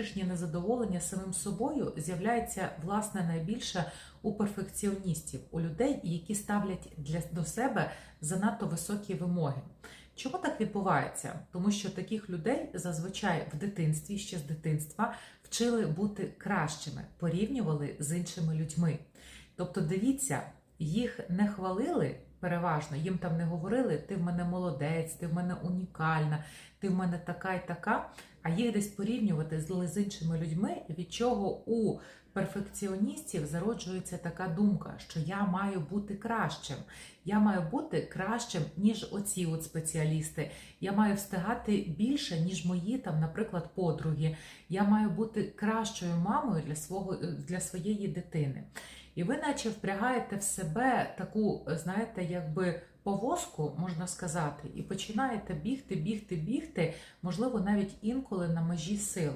внутрішнє незадоволення самим собою з'являється власне найбільше у перфекціоністів, у людей, які ставлять для до себе занадто високі вимоги. Чому так відбувається? Тому що таких людей зазвичай в дитинстві, ще з дитинства, вчили бути кращими, порівнювали з іншими людьми. Тобто, дивіться, їх не хвалили переважно, їм там не говорили, ти в мене молодець, ти в мене унікальна, ти в мене така і така. А їх десь порівнювати з, іншими людьми, від чого у перфекціоністів зароджується така думка, що я маю бути кращим. Я маю бути кращим, ніж оці от спеціалісти. Я маю встигати більше, ніж мої там, наприклад, подруги. Я маю бути кращою мамою для свого для своєї дитини. І ви, наче впрягаєте в себе таку, знаєте, якби повозку, можна сказати, і починаєте бігти, бігти, бігти, можливо, навіть інколи на межі сил.